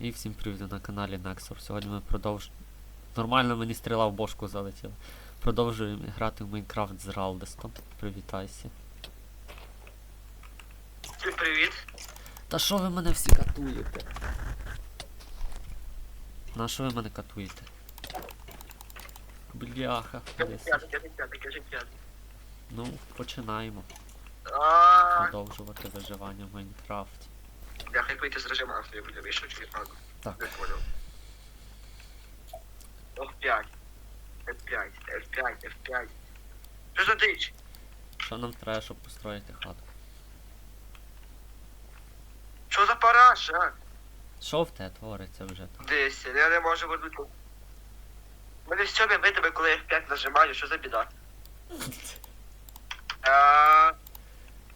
І всім привіт на каналі Nexor. Сьогодні ми продовжуємо. Нормально мені стріла в бошку залетіла. Продовжуємо грати в Майнкрафт з Ралдестом. Привітайся. Привіт. Та що ви мене всі катуєте? На що ви мене катуєте? Бляха. Ну, починаємо продовжувати виживання в Майнкрафті. Я хай вийти з режиму автора, буде вийшов чи не Не Так, понял. F5. F5, F5, F5. Що за дич? що нам треба, щоб построїти хату? Що за параша? Що в те твориться вже там? Десь, я не можу вернути. Мене все не видиме, коли F5 нажимаю, що за біда? А,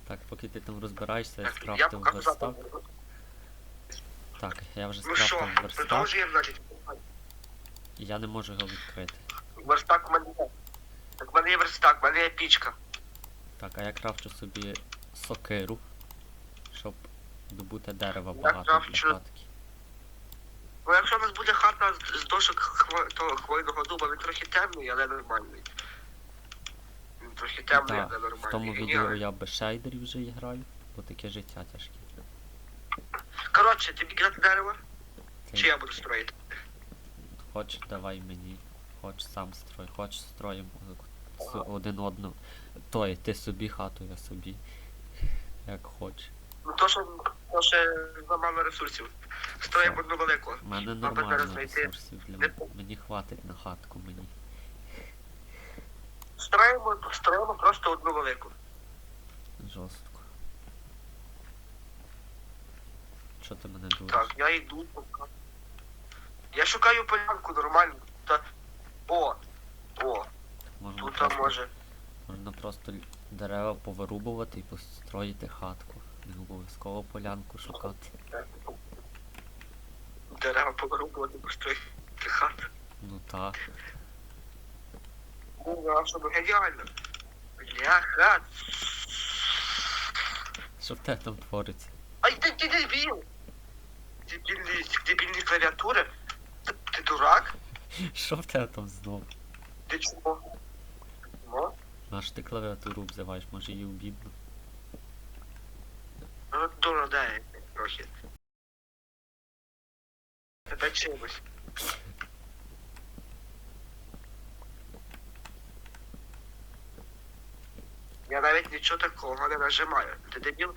Так, поки ти там розбираєшся, я так, Я скрафтив верстак. запах. Так, я вже Ну що, скрафтив верстак. продовжуємо, значить. і Я не можу його відкрити. Верстак у мене є. Так, в мене є верстак, в мене є пічка. Так, а я крафчу собі сокиру, щоб добути дерева Я багато для крафчу- хатки. Ну, якщо у нас буде хата з, з дошок хво, того хвойного дуба, він трохи темний, але нормальний. Він трохи темний, Так, але в нормальний. тому відео я без шейдерів вже і граю, бо таке життя тяжке. Коротше, тобі кидати дерево, Ти чи я буду строїти? Хоч давай мені, хоч сам строй, хоч строїмо один одного. Той, ти собі хату, я собі. Як хоч. Ну то, що, то ще замало ресурсів. Строїмо одну велику. У мене нормально ресурсів для. Мені хватить на хатку мені. Строїмо, строїмо просто одну велику. Жорстко. Що ти мене дуриш? Так, я йду. пока. Я шукаю полянку нормальну. Та... О! О, Можна тут просто, може. можна просто дерева повирубувати і построїти хатку. Не обов'язково полянку шукати. Дерева повирубувати, построїти хату. Ну так. Ну, а що, ну геніально. Бляха. Що в тебе там твориться? Ай, ты, ты дебил! Дебильные, дебильные клавиатуры? Ты, ты дурак? Що в тебе там знов? Ты чего? Ну, Наш ти клавіатуру обзиваєш, може її обідно. ну дура, да, я трохи. Это чимось. Я навіть нічого такого не нажимаю. Ти дебіл?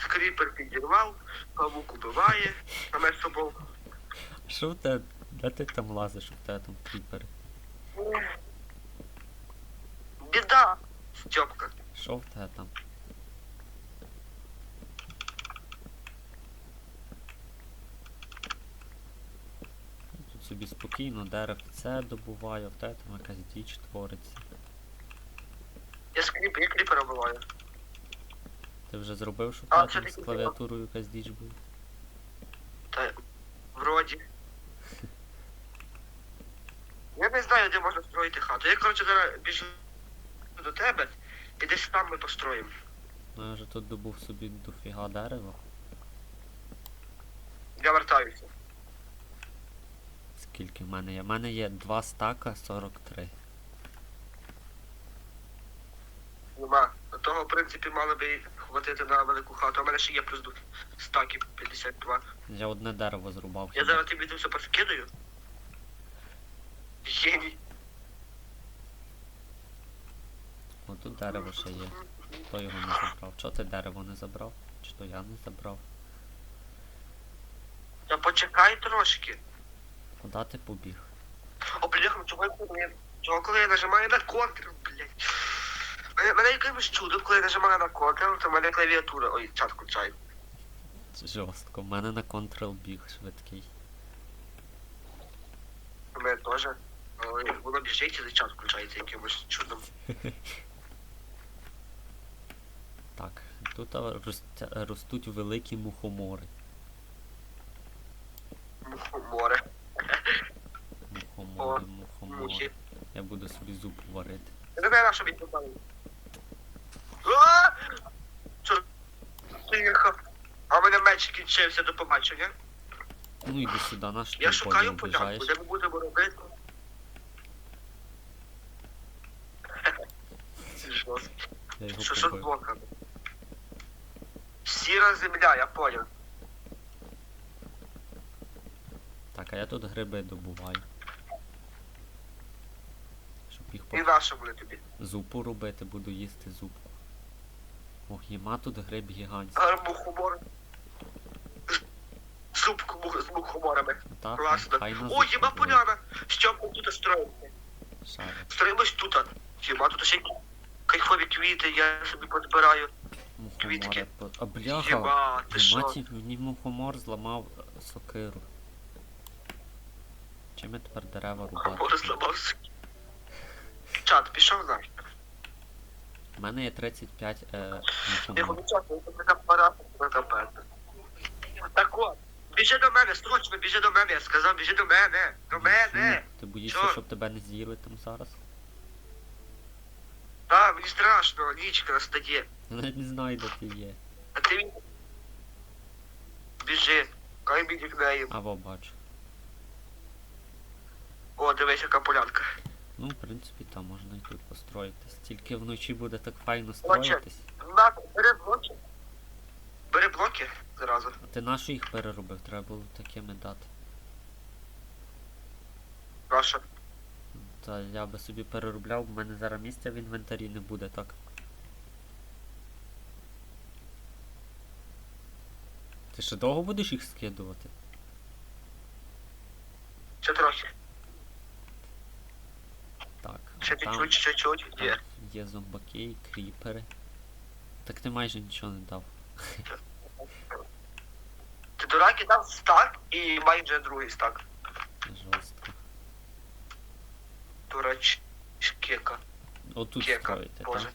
Скріпер підірвав, павук убиває, саме собою. Що в тебе? Де ти там лазиш, в тебе там кріпери? Біда, Степка. Що в тебе там? Тут собі спокійно деревце добуваю, в тебе там якась діч твориться. Я скріп, я кріпера буваю. Ти вже зробив, щоб А, це з клавіатурою якась діч була? Та вроді. Я не знаю, де можна строїти хату. Я, коротше, зараз біжу до тебе і десь там ми построїмо. Ну я вже тут добув собі дофіга дерева. Я вертаюся. Скільки в мене є? В мене є 2 стака 43. Нема. Того, в принципі, мало би хватити на велику хату. А в мене ще є плюс до стаків 52. Я одне дерево зрубав. Я зараз тобі це все поскидаю. Геній. О, тут дерево ще є. Хто його не забрав? Чого ти дерево не забрав? Чи то я не забрав? Та почекай трошки. Куди ти побіг? О, бляха, чого я я- чого коли я нажимаю на контр, блядь. Мене, мене якимось чудом, коли я нажимаю на контр, то в мене клавіатура. Ой, чат включай. Жорстко. У мене на контрол біг швидкий. У мене теж. Але воно біжить і чат включається якимось чудом. Так, тут ростуть великі мухомори. Море, Мухомори, мухомори. мухи. Я буду собі зупу варити. Я не знаю, на що він попав. А! Матч кінчився, до побачення. Ну іди сюди, наш Я шукаю полянку, де ми будемо робити. Що що з блоками? Сіра земля, я понял. Так, а я тут гриби добуваю. Щоб їх по І наша буде тобі. зупу робити, буду їсти зупку. Ох, єма тут гриб гігантський. Гарбу хумор. Зубку з мухоморами. Так, Класно. хай на О, буде. поляна. Що ми тут строїмося? Шарик. Строїмось тут. Єма тут ще кайфові квіти, я собі. Мухомори. Квітки. по- А бляха, Єма, ти що? Мені мухомор зламав е, сокиру. Чим я тепер дерева рубати? Мухомор зламався. Чат, пішов нафіг. У мене є 35 е, це така капець. Так от, біжи до мене, срочно біжи до мене, я сказав, біжи до мене, до мене. Ти боїшся, щоб тебе не з'їли там зараз? Так, мені страшно, нічка настає. Я навіть не знаю, де ти є. А ти він... Біжи, кай мій нікнеєм. Або бачу. О, дивись, яка полянка. Ну, в принципі, там можна і тут построїтись. Тільки вночі буде так файно строїтись. Бери блоки. Бери блоки зразу. А ти нащо їх переробив? Треба було такими дати. Прошу. Та я би собі переробляв, в мене зараз місця в інвентарі не буде, так. Ти ще довго будеш їх скидувати? Ще трохи. Чуть-чуть, чуть-чуть. Є. є зомбаки і кріпери. Так ти майже нічого не дав. Ти дурак і дав стак і майже другий стак. Жорстко. Дурач. Кека. Отут Кека. строїте, Боже.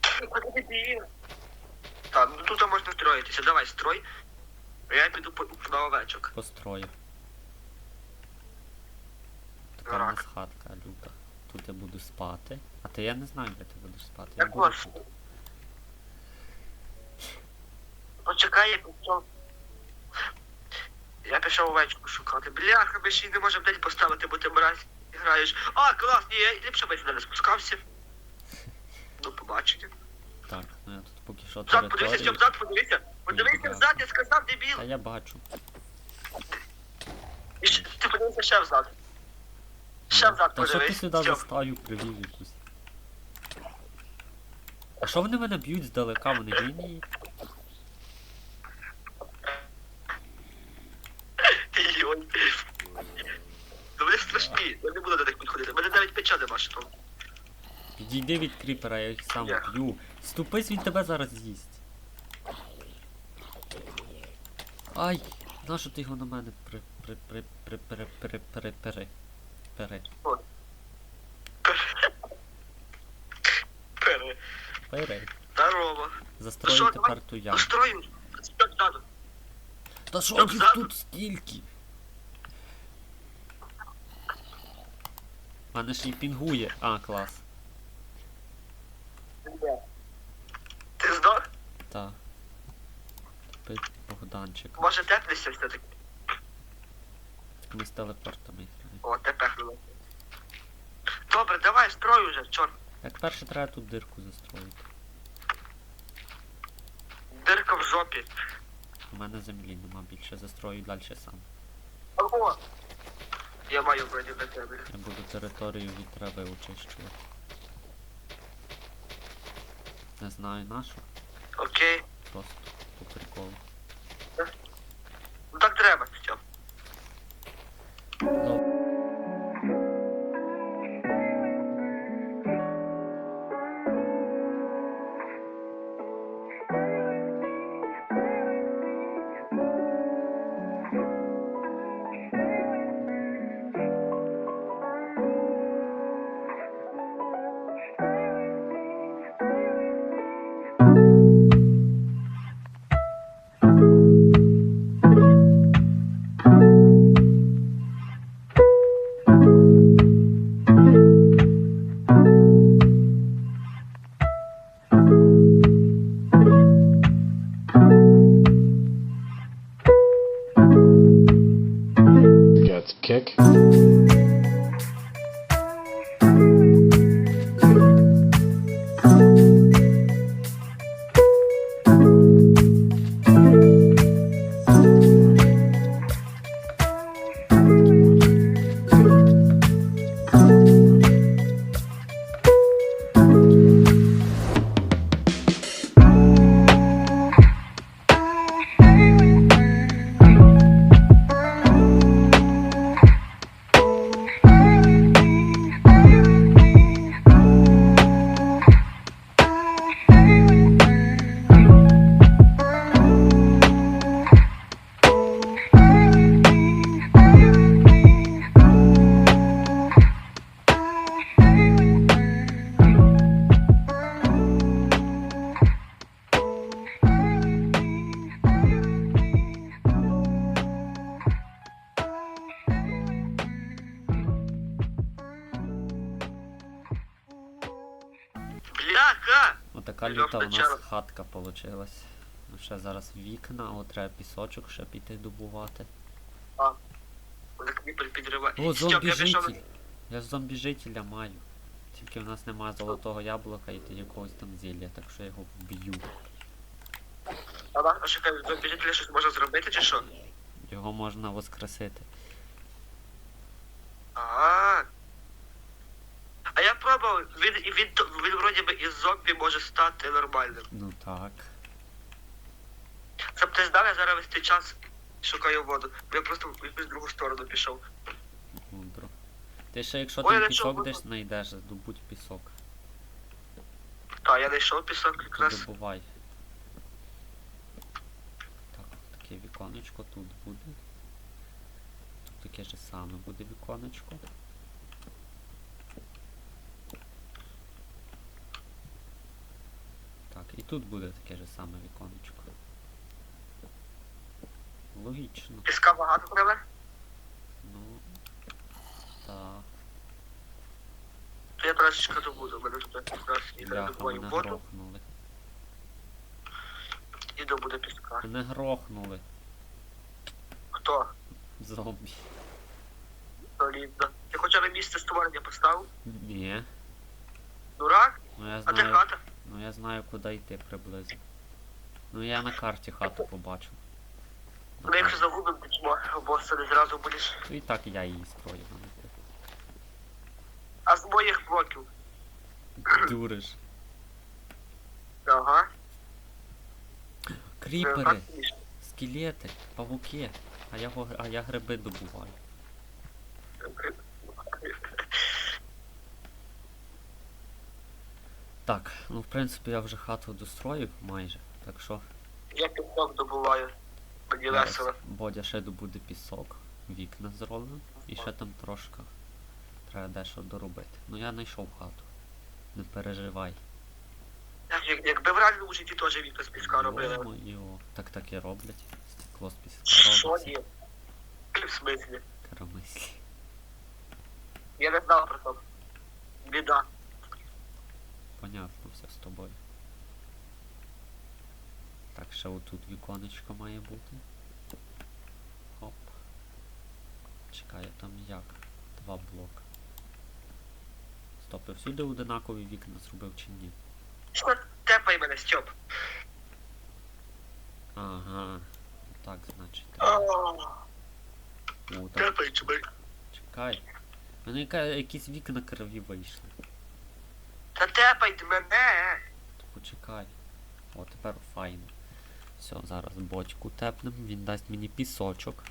так? Так, ну тут можна строїтися. Давай, строй. А я піду по, на овечок. Построю. Така в Дурак. нас. Тут я буду спати. А ти я не знаю, де ти будеш спати. Я буду тут. Почекай, я пішов. Я пішов овечку шукати. Бляха, ми ще й не можемо день поставити, бо ти мразь граєш. А, клас, ні, я ліпше би сюди не спускався. До побачення. Так, ну я тут поки що Зад, подивися, територію. щоб зад, подивися. Подивися взад, я сказав, дебіл. Та я бачу. І ще- ти подивися ще взад. Ще взад Та що ти подивись. сюди за стаю привів якусь? А що вони мене б'ють здалека? Вони генії? Йой. Ну вони страшні, я не буду до них підходити. Мене навіть печа нема що там. Відійди від кріпера, я їх сам Я. б'ю. Ступись, він тебе зараз з'їсть. Ай! Нащо ти його на мене при при при при при при при при Пери. Пери. Пери. Здорово. Застроїти карту я. Застроїм. Та що їх тут скільки? Мене ж і пінгує. А, клас. Ти здох? Так. Богданчик. Може тепнешся все-таки? Ми з телепортами. О, тепехнуло. Добре, давай, строй уже, чорт. Як перше треба тут дирку застроїти. Дирка в жопі. У мене землі нема більше, застрою далі сам. Ого. Я маю вроді на тебе. Я буду територію від трави очищувати. Не знаю нашу, Окей. просто по приколу. kick. Отака Льох люта у нас хатка получилась. Ну, Ще зараз вікна, от треба пісочок ще піти добувати. Кріпер підриває. О, я зомбі-житель! Я ж зомбі-жителя маю. Тільки в нас немає золотого яблука і ти якогось там зілля, так що я його вб'ю. Ага, а чекай, зомбі жителя щось можна зробити чи що? Його можна воскресити. А. А я він, він, він, він вроді би із зомбі може стати нормальним. Ну так. Щоб ти знав, я зараз весь цей час шукаю воду. Я просто в якусь другу сторону пішов. Мудро. Ти ще якщо Ой, там я пісок чого? десь знайдеш, здобудь пісок. Та, я знайшов пісок якраз. добувай. Так, таке віконечко тут буде. Тут таке ж саме буде віконечко. Так, і тут буде таке ж саме віконечко. Логічно. Піска багато треба? Ну. Так. Я трошечки добуду. Мене тут якраз і добуваю мене воду грохнули. і добуду піска. Мене грохнули. Хто? Зомбі. Солідно. Ти хоча б місце створення поставив? Ні. Дурак? Ну я А де знаю. хата? Ну я знаю куди йти приблизно. Ну я на карті хату побачив. На Ми якщо загубимо, то босса не зразу будеш. То І так я її строю. а. З моїх блоків. Дуриш. Ага. Кріпери, скелети, павуки. А я, а я гриби добуваю. Так, ну в принципі я вже хату достроїв майже. Так що Я пісок добуваю. Мені весело. Бодя ще добуде пісок, вікна зроблено. І ще там трошки треба дещо доробити. Ну я знайшов хату. Не переживай. Як- як- Якби в реальному житті теж вікна з піска робили. Йо-моє, так так і роблять. Стекло з піска Що робиться. ні? В смислі? Коромислі. Я не знав про це. Біда. Понятно все з тобою. Так, ще отут віконечко має бути. Хоп. Чекай, там як? Два блока. Стоп, я всюди одинакові вікна зробив чи ні? Що тепай мене, Стьоп? Ага. Так, значить. О, О, так, Тепай чекай. У мене якісь вікна криві вийшли. Тепайте мене. Почекай. О, тепер файно. Все, зараз бочку тепнем, він дасть мені пісочок.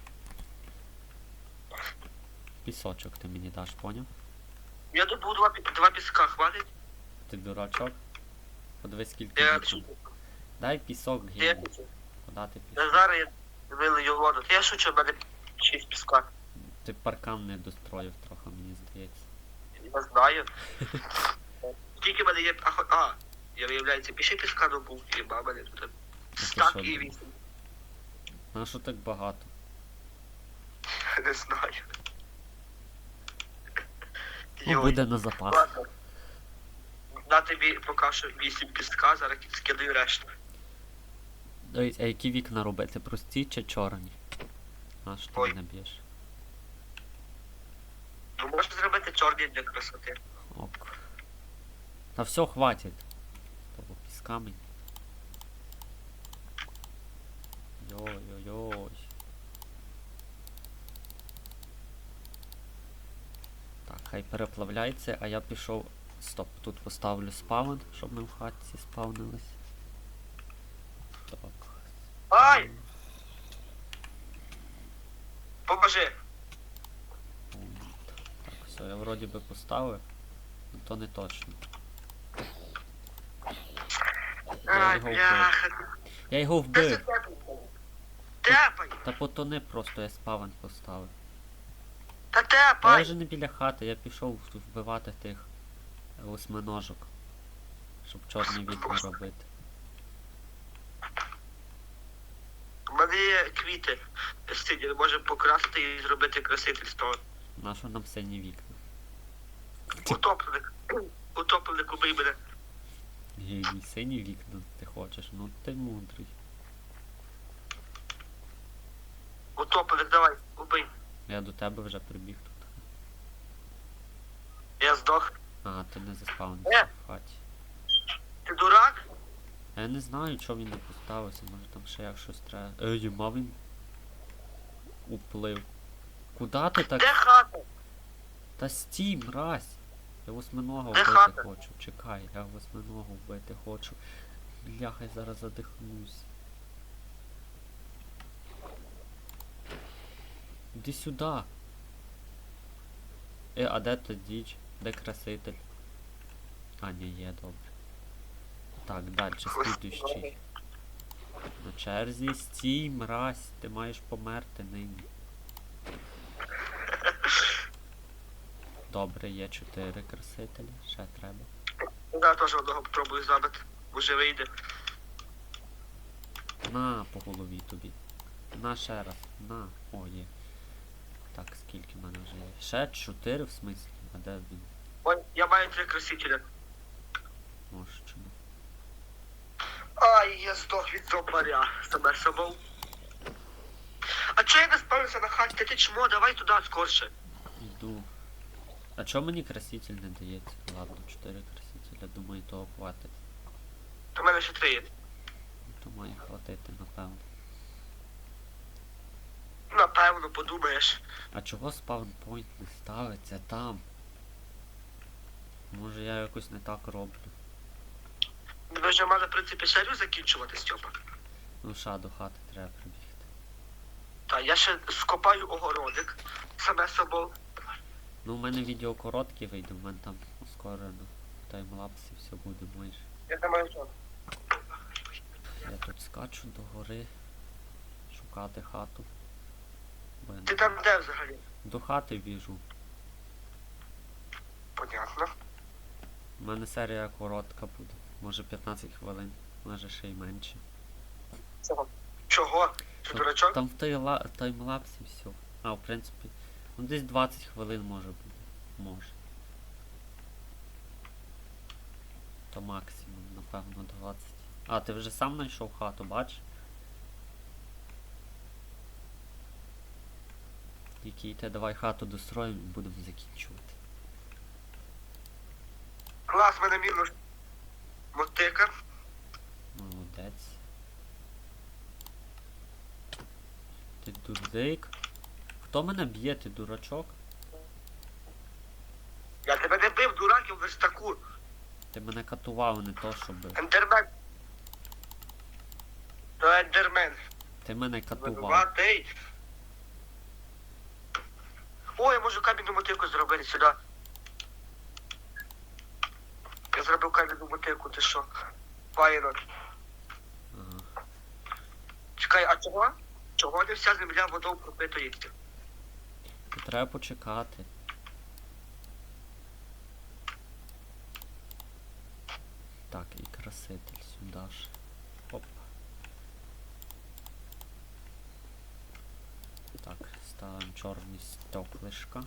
Пісочок ти мені даш, поняв? Я добув два, два піска, хватить? Ти дурачок? Подивись скільки Я вікон. Дай пісок Я. Куда ти Я пісок? зараз я вилию воду. Я шучу, в мене шість піска. Ти паркан не достроїв трохи, мені здається. Я знаю. Скільки в мене є. А, а я виявляється, більше піска добув, і мама не тут. Стак і вісім. На що так багато? Не знаю. Ну, Йой. буде на запас. Ладно. На тобі поки що вісім піска, зараз скидаю решту. А які вікна робити? Прості чи чорні? А що ти Ой. мене б'єш? чорний для красоти. Та все, хватить. Того пісками. Йой-йой-йой. Так, хай переплавляється, а я пішов. Стоп, тут поставлю спаун, щоб ми в хатці спавнились. Так. Ай! Спаун. Так, все, я вроді би поставив, але то не точно. Я його вбив. Я його вбив! тепай? Тепай! Та потони просто я спавен поставив. Та Та я вже не біля хати, я пішов тут вбивати тих восьминожок. Щоб чорні вікна робити. У мене є квіти. Сині, можемо покрасити і зробити красительство. Нащо нам сині вікна? Утопленик. Утопленик убий мене. Геній, сині вікна ти хочеш, ну ти мудрий. Утопленик, давай, убий. Я до тебе вже прибіг тут. Я здох. А, ти не заспавнився Е. в хаті. Ти дурак? Я не знаю, чого він не поставився, може там ще як щось треба. Ей, мав він уплив. Куда ти так? Де хата? Та стій, мразь! Я восьминога вбити хочу. Чекай, я восьминога вбити хочу. Бляха, я зараз задихнусь. Іди сюди. Е, а де та діч? Де краситель? А, ні, є, добре. Так, далі, слідуючий. На черзі стій, мразь, ти маєш померти нині. Добре, є чотири красителі, ще треба. Я теж одного попробую забити. Може вийде. На по голові тобі. На ще раз. На. О, є. Так, скільки в мене вже є? Ще чотири в смислі. А де він? Ой, я маю три красителя. Може чому? Ай, я здох від зомбаря. Саме собою. А чого я не спавився на хаті? Ти чмо, давай туди скорше. Йду. А чому мені краситель не дається? Ладно, чотири красителя, думаю, того хватить. У мене ще три є. То має хватити, напевно. Напевно, подумаєш. А чого спаунпойнт не ставиться там? Може я якось не так роблю. Ми вже мали, в принципі, серію закінчувати, Стьопа. Ну ша, до хати треба прибігти. Та я ще скопаю огородик. Саме собою. Ну, у мене відео коротке вийде, в мене там ускорено таймлапс і все буде майже. Я думаю, що. Я тут скачу до гори, шукати хату. Я Ти там де взагалі? До хати біжу. Понятно. У мене серія коротка буде. Може 15 хвилин, може ще й менше. Чого? Чого? Ти дурачок? Там в таймлапсі все. А, в принципі, ну десь 20 хвилин може бути. Може. То максимум, напевно, 20. А, ти вже сам знайшов хату, бач? Який те давай хату достроїмо і будемо закінчувати. Клас, мене мінус. Мотика. Молодець. Ти дурдик. Хто мене б'є, ти дурачок? Я тебе не бив, дурак, я в верстаку. Ти мене катував, не то щоб. Ендермен. То ендермен. Ти мене катував. Винуватий. О, я можу камінну мотику зробити сюди. Я зробив камінну мотику, ти що? Файно. Ага. Чекай, а чого? Чого не вся земля водою пропитується? Треба почекати. Так, і краситель сюди ж. Оп. Так, ставимо чорні стеклишка.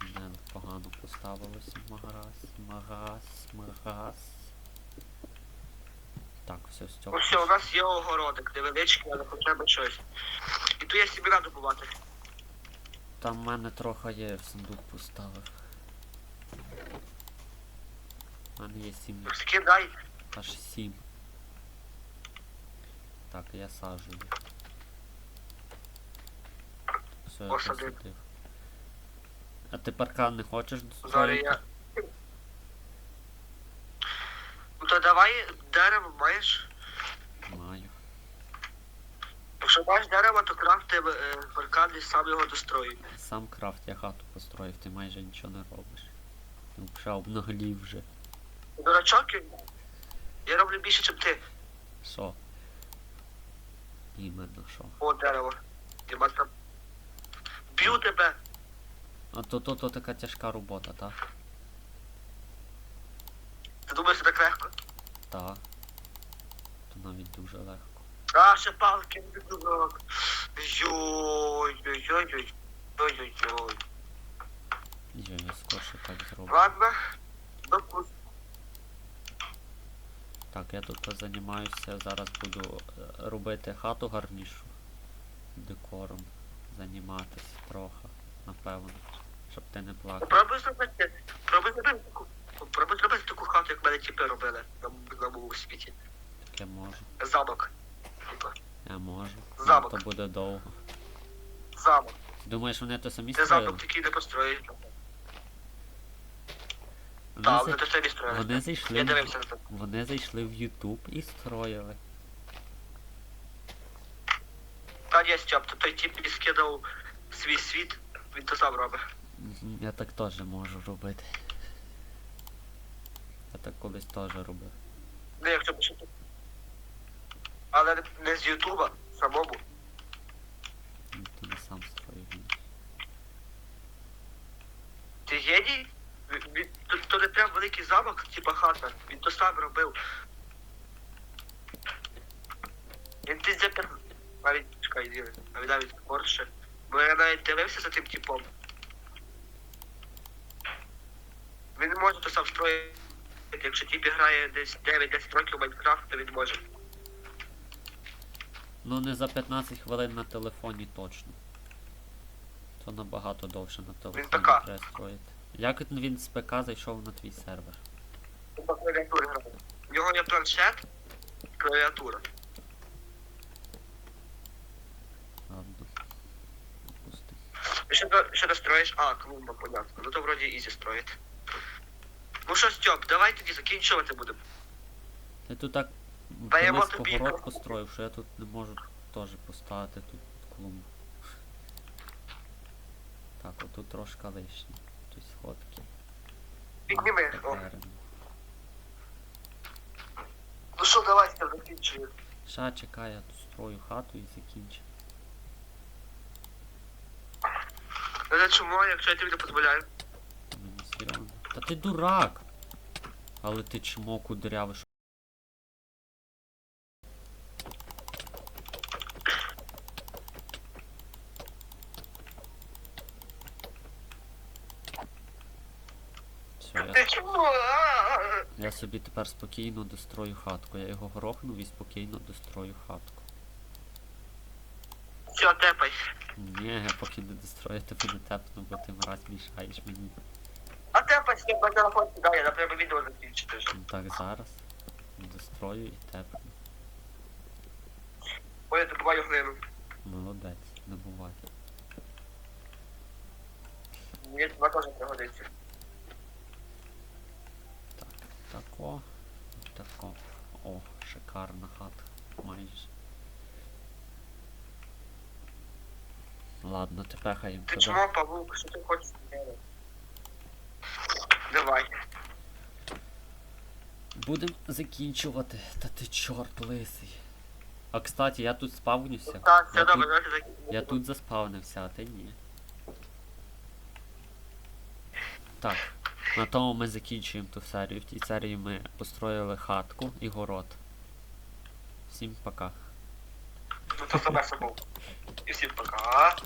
Не погано поставилося магаз, магаз, магаз. Так, все, Ну стекла. все, у нас є огородик, невеличкий, але хоча б щось. І тут є сімена добувати. Там в мене трохи є в сундук поставив. У мене є сім, Скидай. аж сім. Так, я саджую. Все, я Посадив. посадив. А ти паркан не хочеш Зараз я. Ну то давай дерево маєш. Маю. Якщо маєш дерево, то крафти е, паркан і сам його дострої. Сам крафт, я хату построїв, ти майже нічого не робиш. Ти вже обнаглів вже. Дурачок, я- я роблю більше, ніж ти. Що? Іменно що? О, дерево. Б'ю тебе. А то то, то така тяжка робота, так? Ти думаєш, це так легко? Так. То навіть дуже легко. А, ще палки, дурак. Йой-йой-йой-йой. Йой-йой-йой. Я скорше так зроблю. Ладно. Допустим. Так, я тут позанімаюся, зараз буду е, робити хату гарнішу. Декором. Займатися трохи, напевно. Щоб ти не плакав. Попробуй зробити. Попробуй зробити таку. Попробуй зробити таку хату, як мене тіпи робили на, на моєму світі. Я можу. Замок. Я можу. Замок. То буде довго. замок. Думаєш, вони то самі Це строїли? замок такий не построїть. Вони, Так, за- вони то самі строїли. вони зайшли. Я в- дивився на це. Вони зайшли в YouTube і строїли. Та ні, Стьоп, то той тип мені скидав свій світ, він то сам робить. Мгм, Я так теж можу робити. Я так колись теж робив. Ну, якщо пишете. Але не- з Ютуба, самому. Ти не сам ні. Ти геній? Він- То, то не прям великий замок, типа хата. Він то сам робив. Він ти запер... Навіть чекай, ні, навіть навіть корше. Бо я навіть дивився за тим типом. Він може то сам строїти. Якщо тип грає десь 9-10 років в Майнкрафт, то він може. Ну не за 15 хвилин на телефоні точно. То набагато довше на телефоні ПК. треба строїти. Як він з ПК зайшов на твій сервер? В нього є планшет, клавіатура. Ладно. Допустим. І Що, до- що ти? А, клумба, понятно. Ну то вроді ізі строїти. Ну що, Стьоп, давай тоді закінчувати будемо. Ти тут так Даємо близько тобі город трохи. построїв, що я тут не можу теж поставити тут клумбу. Так, отут трошки лишнє. Тут сходки. Підніми. О. Терен. Ну що, давай Стьоп, закінчуємо. Ша, чекай, я тут строю хату і закінчу. Ну чому, якщо я тобі не дозволяю? Мені серйозно. Та ти дурак! Але ти чмо кудрявий. що- Все, я, Ти чому? А-а-а. я собі тепер спокійно дострою хатку. Я його грохнув і спокійно дострою хатку. Все, тепай. Ні, я поки не дострою, тобі не тепну, бо ти мразь мішаєш мені. А тепай, Стьоп, на телефон кидає, нам треба відео закінчити вже. Ну так зараз. Дострою і тепну. Ой, я добуваю глину. Молодець, не буває. Мені това теж пригодиться. Тако. Тако. О, шикарна хата. Майже. Ладно, тепер хай їм туди. чому, Павук, що ти хочеш? Давай. Будем закінчувати. Та ти чорт лисий. А кстати, я тут спавнюся. Так, все я, добре, тут, давайте я тут заспавнився, а ти ні. Так, на тому ми закінчуємо ту серію. В тій серії ми построїли хатку і город. Всім пока. Ну то себе собою. І всім пока.